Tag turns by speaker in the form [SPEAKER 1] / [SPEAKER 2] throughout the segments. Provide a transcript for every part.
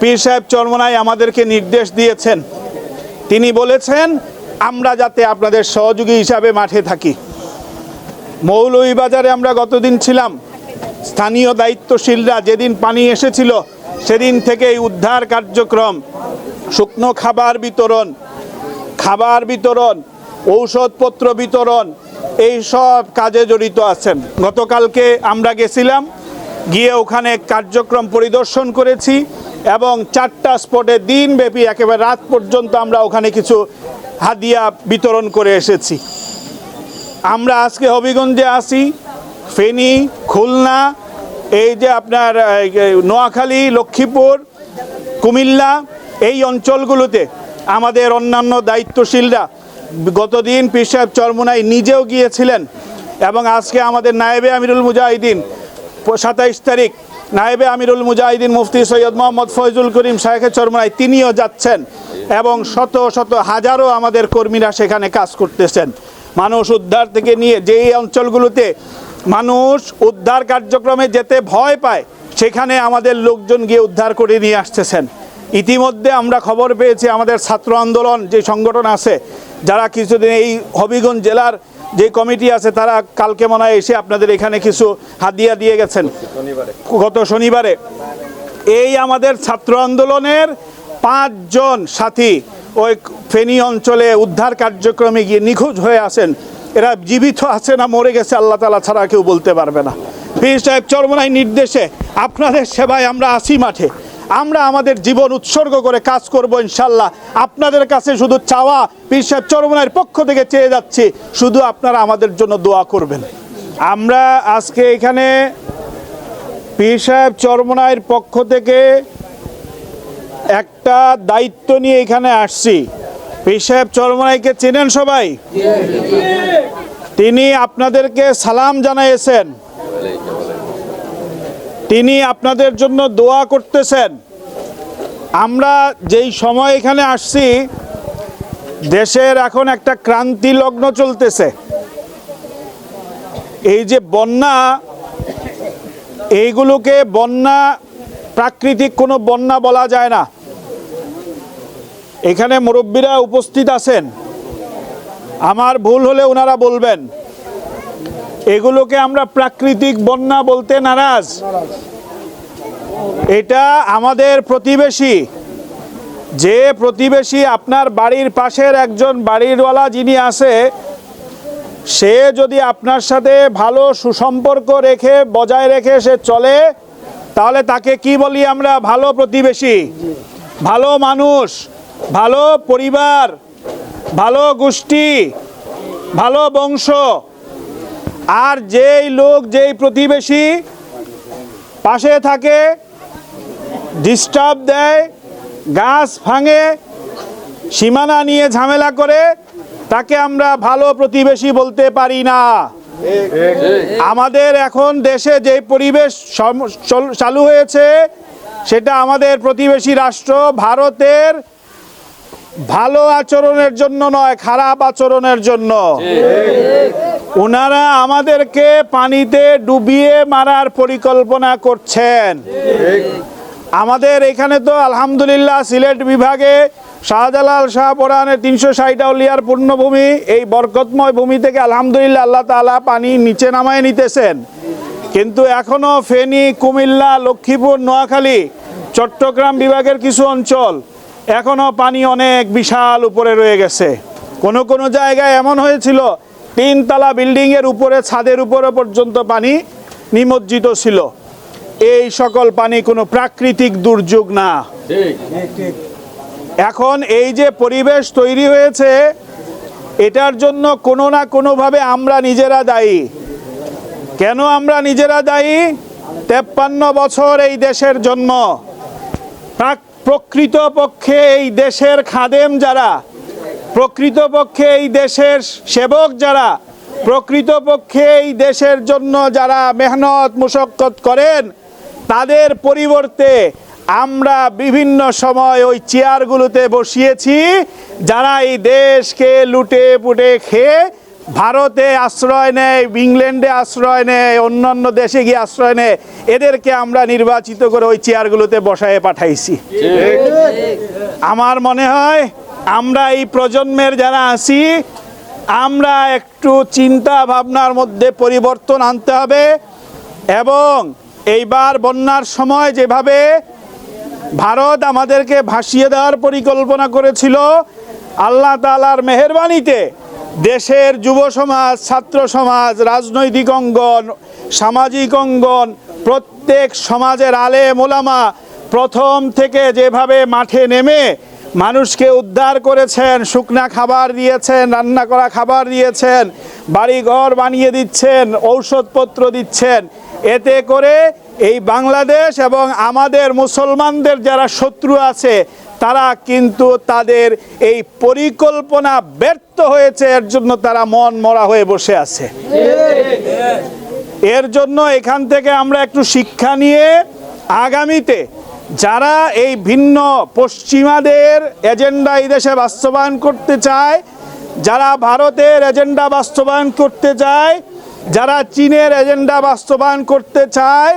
[SPEAKER 1] পীর সাহেব চরমনাই আমাদেরকে নির্দেশ দিয়েছেন। তিনি বলেছেন, আমরা যাতে আপনাদের সহযোগী হিসাবে মাঠে থাকি। মৌলভীবাজারে আমরা গতদিন ছিলাম। স্থানীয় দায়িত্বশীলরা যেদিন পানি এসেছিল, সেদিন থেকেই উদ্ধার কার্যক্রম। শুকনো খাবার বিতরণ খাবার বিতরণ, ঔষধপত্র বিতরণ, এই সব কাজে জড়িত আছেন। গতকালকে আমরা গেছিলাম গিয়ে ওখানে কার্যক্রম পরিদর্শন করেছি এবং চারটা স্পটে দিনব্যাপী একেবারে রাত পর্যন্ত আমরা ওখানে কিছু হাদিয়া বিতরণ করে এসেছি। আমরা আজকে হবিগঞ্জে আসি ফেনী, খুলনা, এই যে আপনার নোয়াখালী, লক্ষ্মীপুর, কুমিল্লা, এই অঞ্চলগুলোতে আমাদের অন্যান্য দায়িত্বশীলরা গতদিন পীর সাহেব চরমুনাই নিজেও গিয়েছিলেন এবং আজকে আমাদের নায়েবে আমিরুল মুজাহিদিন সাতাইশ তারিখ, নায়েবে আমিরুল মুজাহিদিন মুফতি সৈয়দ মোহাম্মদ ফয়জুল করিম শাহেখ চরমুনাই তিনিও যাচ্ছেন এবং শত শত হাজারো আমাদের কর্মীরা সেখানে কাজ করতেছেন। মানুষ উদ্ধার থেকে নিয়ে যেই অঞ্চলগুলোতে মানুষ উদ্ধার কার্যক্রমে যেতে ভয় পায়, সেখানে আমাদের লোকজন গিয়ে উদ্ধার করে নিয়ে আসতেছেন। ইতিমধ্যে আমরা খবর পেয়েছি আমাদের ছাত্র আন্দোলন যে সংগঠন আছে, যারা কিছুদিন এই হবিগঞ্জ জেলার যে কমিটি আছে তারা কালকে মনে হয় এসে আপনাদের এখানে কিছু হাদিয়া দিয়ে গেছেন। গত শনিবারে। এই আমাদের ছাত্র আন্দোলনের পাঁচজন সাথী ওই ফেনী অঞ্চলে উদ্ধার কার্যক্রমে গিয়ে নিখোঁজ হয়ে আছেন। এরা জীবিত আছে না মরে গেছে আল্লাহ তালা ছাড়া কেউ বলতে পারবে না। পীর সাহেব চরমনাই নির্দেশে আপনাদের সেবায় আমরা আসি মাঠে। আমরা আমাদের জীবন উৎসর্গ করে কাজ করব ইনশাল্লাহ। আপনাদের কাছে শুধু চাওয়া, পীর সাহেব পক্ষ থেকে চেয়ে যাচ্ছি, শুধু আপনারা আমাদের জন্য দোয়া করবেন। আমরা আজকে এখানে পীর সাহেব চরমনাইয়ের পক্ষ থেকে একটা দায়িত্ব নিয়ে এখানে আসছি। পীর সাহেব চরমনাইকে চেনেন সবাই? তিনি আপনাদেরকে সালাম জানাইয়েছেন। তিনি আপনাদের জন্য দোয়া করতেছেন। আমরা যেই সময় এখানে আসছি, দেশের এখন একটা ক্রান্তি লগ্ন চলতেছে। এই যে বন্যা, এইগুলোকে বন্যা প্রাকৃতিক কোনো বন্যা বলা যায় না। এখানে মুরব্বীরা উপস্থিত আছেন। আমার ভুল হলে ওনারা বলবেন। এগুলোকে আমরা প্রাকৃতিক বন্যা বলতে নারাজ। এটা আমাদের প্রতিবেশী। যে প্রতিবেশী আপনার বাড়ির পাশের একজন বাড়িরওয়ালা যিনি আছে, সে যদি আপনার সাথে ভালো সুসম্পর্ক রেখে, বজায় রেখে সে চলে, তাহলে তাকে কি বলি আমরা? ভালো প্রতিবেশী, ভালো মানুষ, ভালো পরিবার, ভালো গোষ্ঠী, ভালো বংশ আর যেই লোক, যেই প্রতিবেশী পাশে থাকে ডিস্টার্ব দেয়, গাছ ভাঙে, সীমানা নিয়ে ঝামেলা করে, তাকে আমরা ভালো প্রতিবেশী বলতে পারি না। আমাদের এখন দেশে যে পরিবেশ চল- হয়েছে, সেটা আমাদের প্রতিবেশী রাষ্ট্র ভারতের ভালো আচরণের জন্য নয়, খারাপ আচরণের জন্য। ওনারা আমাদেরকে পানিতে ডুবিয়ে মারার পরিকল্পনা করছেন। আমাদের এখানে তো আলহামদুলিল্লাহ সিলেট বিভাগে শাহজালাল শাহ পরানের তিনশো ষাট আউলিয়ার পূর্ণভূমি, এই বরকতময় ভূমি থেকে আলহামদুলিল্লাহ আল্লাহ তাআলা পানি নিচে নামায় নিতেছেন। কিন্তু এখনও ফেনী, কুমিল্লা, লক্ষ্মীপুর, নোয়াখালী, চট্টগ্রাম বিভাগের কিছু অঞ্চল এখনও পানি অনেক বিশাল উপরে রয়ে গেছে। কোনো কোনো জায়গায় এমন হয়েছিল তিনতলা বিল্ডিংয়ের উপরে ছাদের উপরে পর্যন্ত পানি নিমজ্জিত ছিল। এই সকল পানি কোনো প্রাকৃতিক দুর্যোগ না। এখন এই যে পরিবেশ তৈরি হয়েছে এটার জন্য কোনো না কোনোভাবে আমরা নিজেরা দায়ী। কেন আমরা নিজেরা দায়ী? তেপ্পান্ন বছর এই দেশের জন্ম। প্রাক- প্রকৃতপক্ষে এই দেশের খাদেম যারা প্রকৃতপক্ষে এই দেশের সেবক যারা প্রকৃতপক্ষে এই দেশের জন্য যারা মেহনত মুশক্কত করেন তাদের পরিবর্তে আমরা বিভিন্ন সময় ওই চেয়ারগুলোতে বসিয়েছি যারা এই দেশকে লুটে পুটে খেয়ে ভারতে আশ্রয় নেয় ইংল্যান্ডে আশ্রয় নেয় অন্যান্য দেশে গিয়ে আশ্রয় নেয় এদেরকে আমরা নির্বাচিত করে ওই চেয়ারগুলোতে বসায় পাঠাইছি। আমার মনে হয় আমরা এই প্রজন্মের যারা আছি, আমরা একটু চিন্তা ভাবনার মধ্যে পরিবর্তন আনতে হবে এবং এইবার বন্যার সময় যেভাবে ভারত আমাদেরকে ভাসিয়ে দেওয়ার পরিকল্পনা করেছিল, আল্লাহ তালার মেহরবানিতে দেশের যুব সমাজ, ছাত্র সমাজ, রাজনৈতিক অঙ্গন, সামাজিক অঙ্গন, প্রত্যেক সমাজের আলে মোলামা প্রথম থেকে যেভাবে মাঠে নেমে মানুষকে উদ্ধার করেছেন, শুকনা খাবার দিয়েছেন, রান্না করা খাবার দিয়েছেন বাড়ি ঘর বানিয়ে দিচ্ছেন, ঔষধপত্র দিচ্ছেন। এতে করে এই বাংলাদেশ এবং আমাদের মুসলমানদের যারা শত্রু আছে, তারা কিন্তু তাদের এই পরিকল্পনা ব্যর্থ হয়েছে, এর জন্য তারা মন মরা হয়ে বসে আছে। এর জন্য এখান থেকে আমরা একটু শিক্ষা নিয়ে আগামীতে যারা এই ভিন্ন পশ্চিমাদের এজেন্ডা এই দেশে বাস্তবায়ন করতে চায়, যারা ভারতের এজেন্ডা বাস্তবায়ন করতে চায়, যারা চীনের এজেন্ডা বাস্তবায়ন করতে চায়,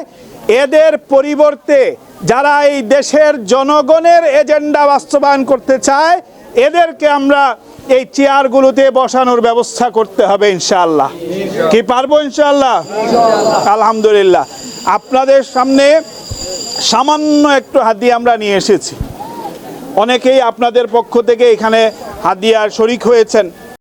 [SPEAKER 1] এদের পরিবর্তে যারা এই দেশের জনগণের এজেন্ডা বাস্তবায়ন করতে চায়, এদেরকে আমরা এই চেয়ারগুলোতে বসানোর ব্যবস্থা করতে হবে ইনশাআল্লাহ। কি পারব ইনশাআল্লাহ? আলহামদুলিল্লাহ। আপনাদের সামনে সামান্য একটু হাদিয়া আমরা নিয়ে এসেছি। অনেকেই আপনাদের পক্ষ থেকে এখানে হাদিয়ার শরিক হয়েছেন।